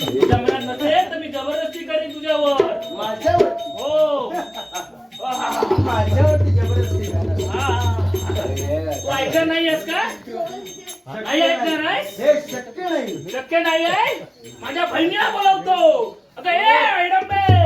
तुझ्या मनात नसेल तर मी जबरदस्ती करीन तुझ्यावर. माझ्यावर? हो. हा. माझ्यावरती जबरदस्ती करणार. तू ऐकणार नाहीयेस का? नाही ऐकणार आहेस? हे शक्य नाही. शक्य नाही आहे? माझ्या बहिणीला बोलवतो. अगं ए अडंबे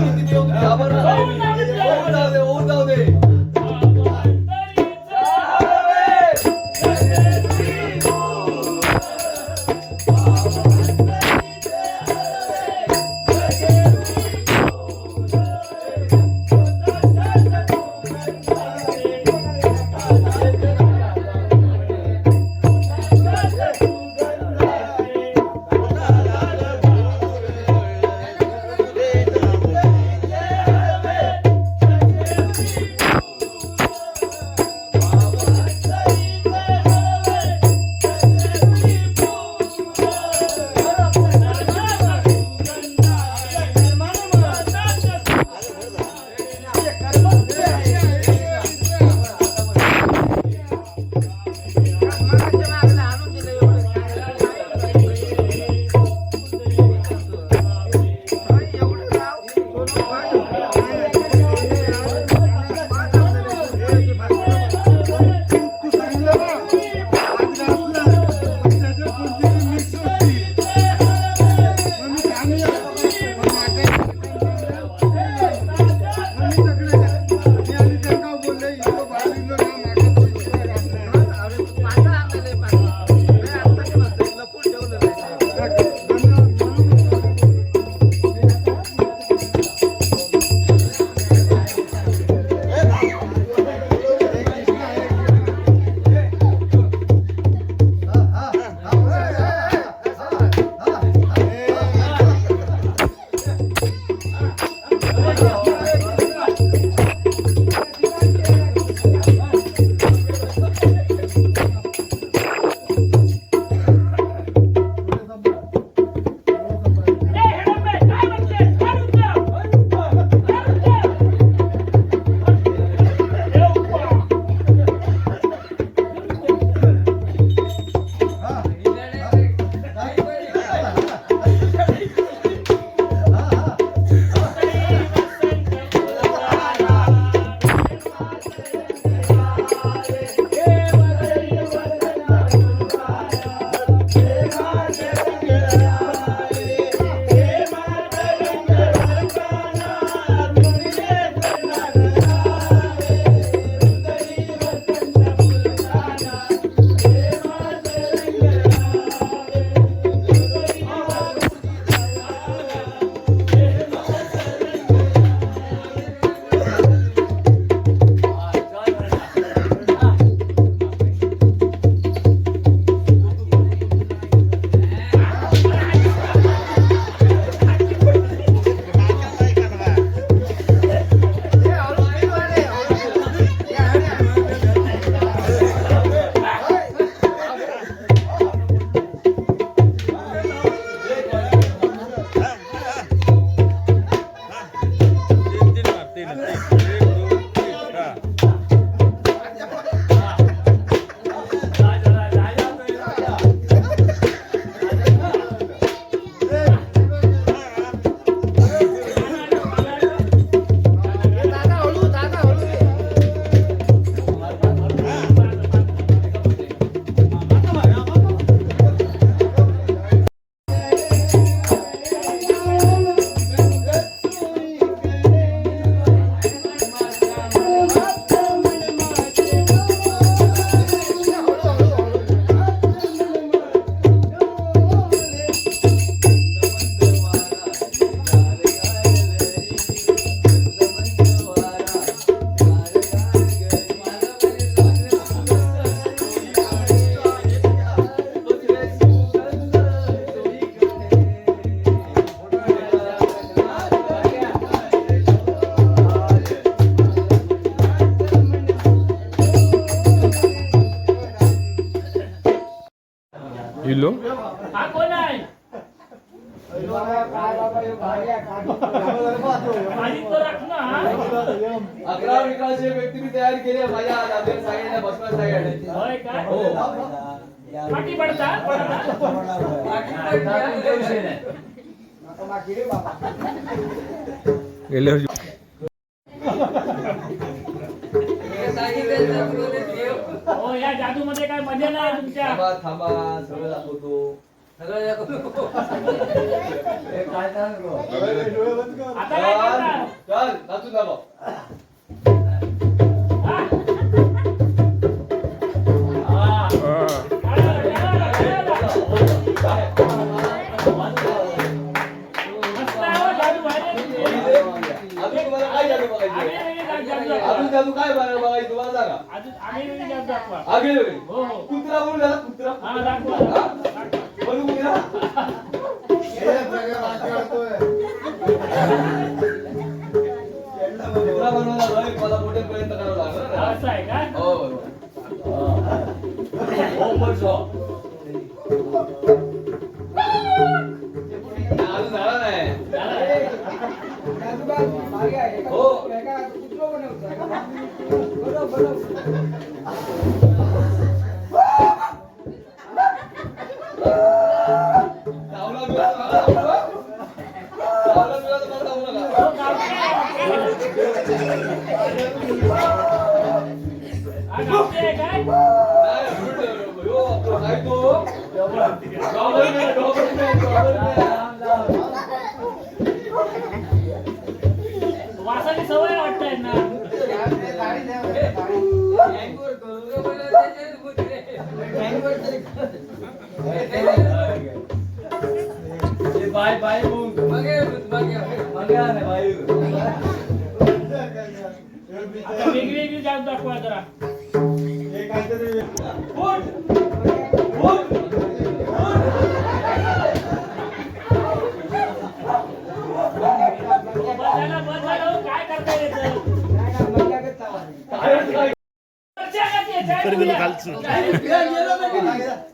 इल्लो हा कोण आहे माझी तो राख ना हा? अकरा विकासचे व्यक्ती मी तयार केले माझ्या दादाने सांगितलं बसवायला सांगितलं होय काय हो पाठी पडता काय मजा नाही तुमच्या थांबा थांबा सगळं दाखवतो आता काय करता चल नाचून दाखव हा? हा. हा. खेळा, खेळा, खेळा. मस्त आहे हो जादू भारी. अजून तुम्हाला काय जादू आगळे बघायची वेगळे जादू अजून. जादू काय बघायची तुम्हाला सांगा आगे. हो हो कुत्रा बोलू झाला कुत्रा हा दाखवा दाखवा. बोलू कुत्रा कुत्रा बनवायला लय मला मोठे प्रयत्न करावे लागणार ना. असं आहे का हो हो म्हणतो अजून चावला बिवला तर मला दाखवू नका. चावला बिवला तर मला दाखवू बाय बाय होऊन. मागे आले, बाय. आता वेगळी वेगळी जादू दाखवा जरा उठ. उठ. बस झालं बस झालं काय करता येतं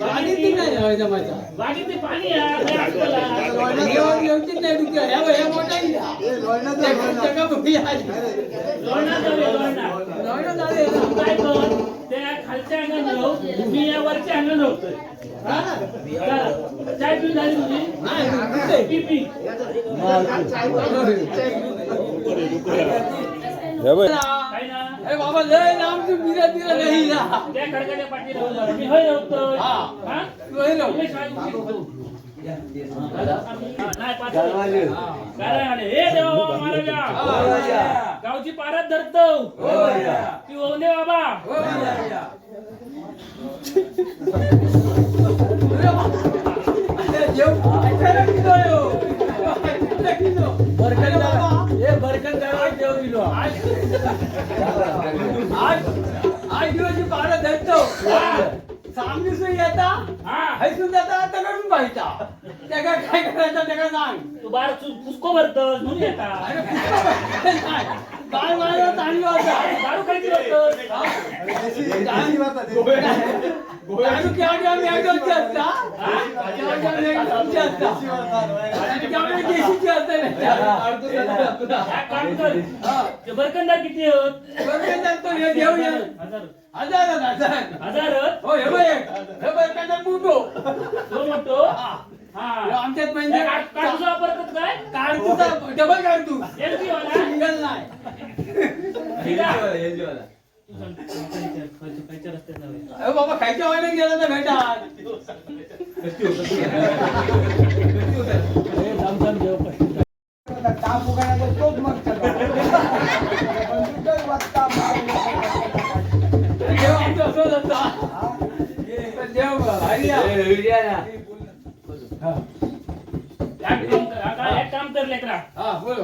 पाणी नाही जायचं माझा बाकी ते पाणी आहे, हे असतं ना. देवावर व्यवस्थित नाही डुक्या ह्या ह्या मोठा जगा बघूया लोळणार जाऊया, लोळणार. नवरा झाले ना. तू काय कर, त्या खालच्या अंगानं राहू, मी या वरच्या अंगानं राहतोय. हा? चला. चाय पिऊन झाली तुझी? नाही, कुठे? पी, पी. हे बघ. काय ना? ए बाबा लय लांब तू बिरा बिरा नाही जा त्या खडकाच्या पाठीला उभा राहा. मी होय राहतोय. हा. हा? तू हे राहू. तुम्ही शाळेत शिकतो. हा, नाही, पाच काय आणि हे देवा बाबा महाराजा गावची पारत धरतो ती ओवले बाबा तू बार तू पुसको भरतस म्हणून येता अरे नाही. काय मला चांगलं होता. दारू दारू केव्हा असता. असता. आणि देशीची असते. ते बरकंदार किती होत बरोबर जातो हे देव ये. हजार हजार हजार हजार हो हे बघ. हे एखादा मोठो तो म्हणतो हा. हा. आमच्यात म्हणजे काठूचं वापरतात काय? काढ तुझा डबल काढ तू एलपी वाला सिंगल नाही. ठीक आहे. अरे बाबा खायच्या वाईला गेला तर भेटात ताप उगायला तोच मग काम कर लेकरा हा बोल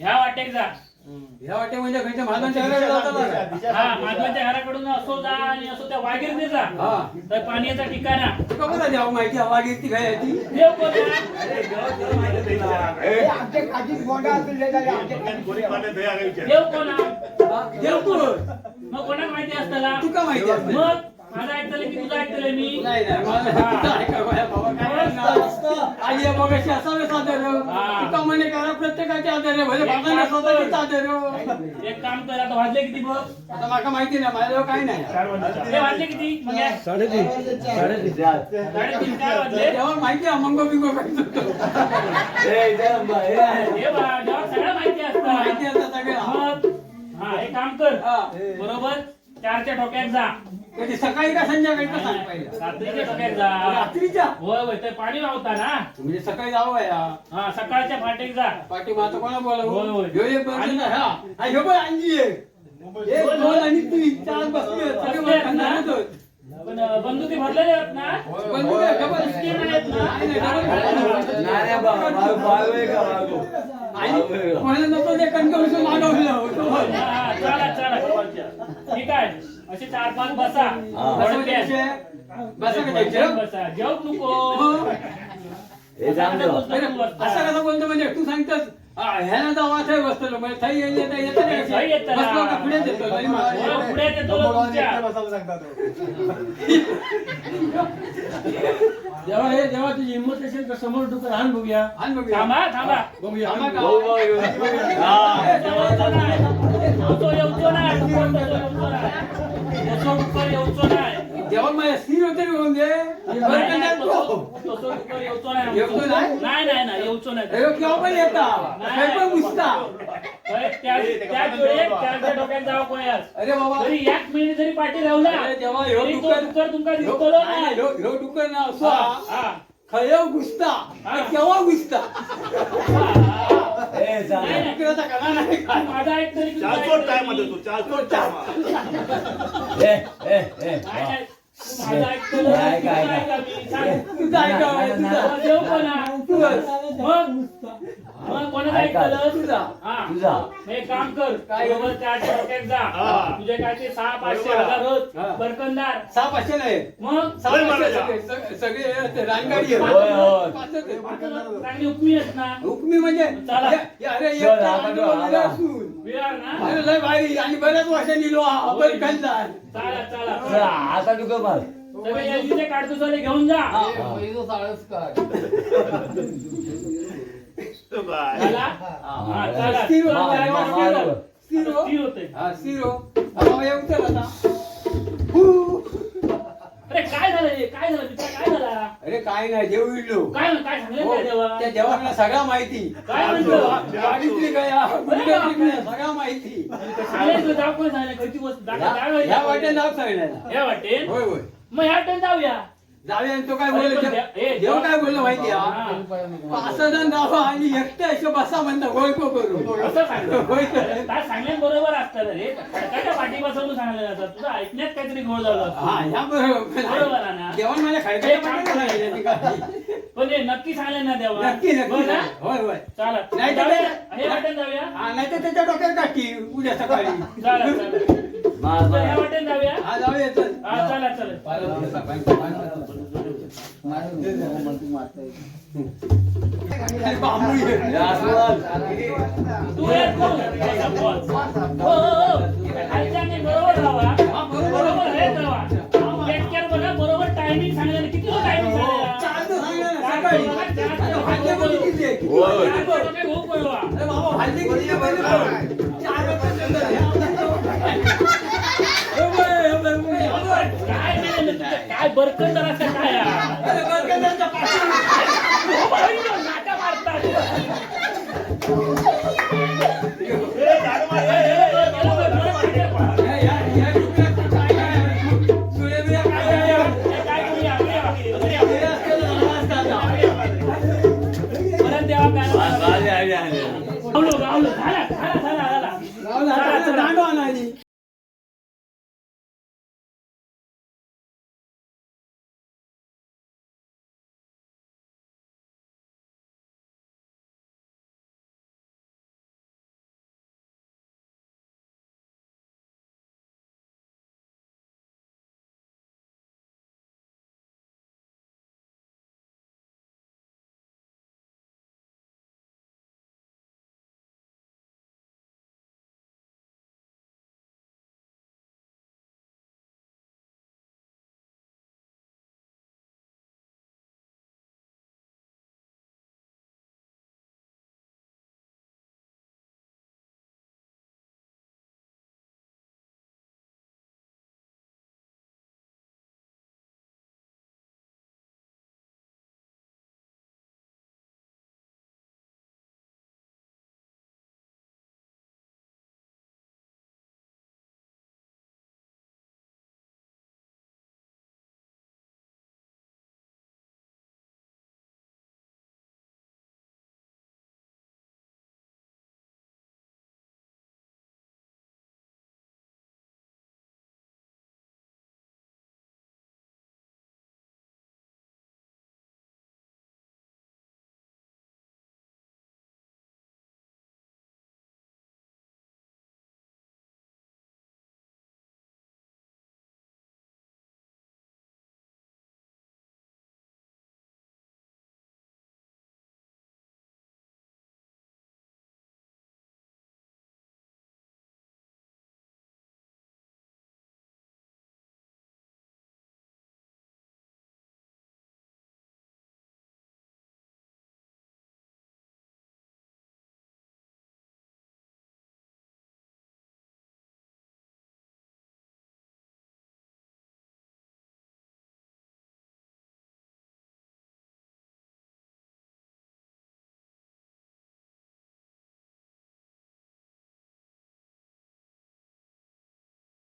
ह्या वाटेक जा. या वाटे म्हणजे घराकडे. हा माधवाच्या घराकडून असो जा आणि असो त्या वाघीरने जा. हा. तर पाण्याचा ठिकाणा. कोणा द्यावं माहिती हवा घेतली देव कोण गोंडा असेल ते झाले देव कोण आहे? हा, देव तू मग कोणाक माहिती असताना तुका माहिती असते मग माझं की तुझं मी? आई असावे सादर हा. तुका म्हणे करा प्रत्येकाचे आदर आहे भले बाबांना स्वतःचे आदर. एक काम कर आता वाजले किती बघ? आता माका माहिती नाही माझ्याजवळ काही नाही. हे वाजले किती? मग या. साडेतीन. काय वाजले? तेव्हा माहिती आहे मंगो बिंगो सगळं माहिती असतं माहिती असतं सगळं हा एक काम कर. हा. बरोबर? चारच्या ठोक्यात जा. कधी सकाळी का संध्याकाळी का सांग पहिलं? रात्रीच्या रात्रीच्या? होय होय ते पाणी लावता ना? म्हणजे सकाळी जावं या. हा सकाळच्या फाटेक जा. पाठी माता कोणा होय, होय. बोलावं ह्यो एक बंद ना, हा. हा, ह्यो पण एक दोन आणि तीन चार बसले. सगळे मला खांदारच होत. पण अं, बंदुकी भरलेले आहेत ना? पण तुला डबल स्कीम आहेत. ना? नाही, नाही, डबल आणि नको ते कणकवलीचं मागवलं. होतं. हा, हा, चला चला. ठीक आहे. असे चार पाच बसा. बसा बसा विषय. बसा का त्याच्यावर? बसा. जेव नको. मग, चांगलं अरे, बोलतो असं कसं बोलतो म्हणजे तू सांगतोस हा, ह्यानं जाऊ असं बसतो म्हणजे थई येईल येतं येतं नाही. थई येतं ना. बसलो का पुढे येतो लई मागे. हो, पुढे येतो तुमच्या. जेव्हा हे जेव्हा तुझी हिंमत असेल तर समोर डुकर हाण बघूया. आण बघूया. थांबा थांबा. थांबा का? येऊचो येऊचो नाही तसो डुक्कर येऊचो नाही. जेव्हा माझ्या स्थिर होते ना म्हणजे नाही, नाही, तसो? तसो डुक्कर येऊचो नाही येऊचो नाही? नाही नाही नाही. येऊचो नाही अरे केव्हा पण येता पण घुसता अरे, त्या त्याच वेळेस त्याच्या डोक्यात जावं कोयास अरे बाबा. एक मिनिट जरी पाठी अरे जेव्हा ह्यो तरी तो डुक्कर- डुक्कर तुमका ह्यो- दिसतलो नाही, नाही ह्यो- ह्यो डुक्कर ना असो. हा, हा. खयो घुसता. हा. केव्हा घुसता? माझा ऐक तरी चालतो काय तरी. म्हणतो तू चालतो नाही, नाही. तुझा हा एक काम कर काय? बरोबर चार जा तुझे काय ते सहा पाचशे हजार होत बरकंदार नाही मग सगळे सगळे- सगळे ते रानगाडी आहे. होय, होय. पाचच आहे. चांगली उपमी आहेत ना हुकमी म्हणजे चला. अरे एक चल, तर आपण आंदोलन आला. असून. विरार ना अरे लय भारी आणि बऱ्याच वर्षांनी लो आपण खाल्ला चला चला आता तुझं एलजीचे काढतोस घेऊन जा चला हा चला स्थिर हो, मार, जरा मार, स्थिर. मार. स्थिर. स्थिर होते हा, स्थिर हो. हा, हे आता. हू. अरे काय झालं हे? काय झालं? मित्रा काय झाला? अरे काय नाही देव इडलो. काय काय सांगले हो, काय देवा? त्या देवाला सगळा माहिती. काय म्हणतो गाडीतली गया गुंड्यातली गया, सगळा माहिती. सांगायचं जाऊ कोण सांगले खयची वस्तू जागा ह्या नाव सांगण्याला हे वाटेल होय होय. मग ह्या वाटेल जाऊया. जाऊया आणि तो काय बोललो देव काय बोललो माहिती. पाच जण जावं आणि एकटं असं बसा म्हणता करू? असं होय अरे, काय सांगले बरोबर असतं रे. खडकाच्या पाठी बसवून सांगले जातात. तुझं ऐकण्यात काहीतरी गोळ झालं हा. ह्या बरोबर. बरोबर आहे ना? जेवण माझ्या हे. पण हे नक्की सांगले ना देवा. नक्की नक्की? होय होय. चला नाही जाऊया. नाही तर त्याच्या डोक्यात टाकी उद्या सकाळी. चला चला तर ह्या वाटेन जाऊया? हा जाऊया चल. हा चला चला बरोबर टायमिंग सांगणार किती टायमिंग चार बरकत जरा काय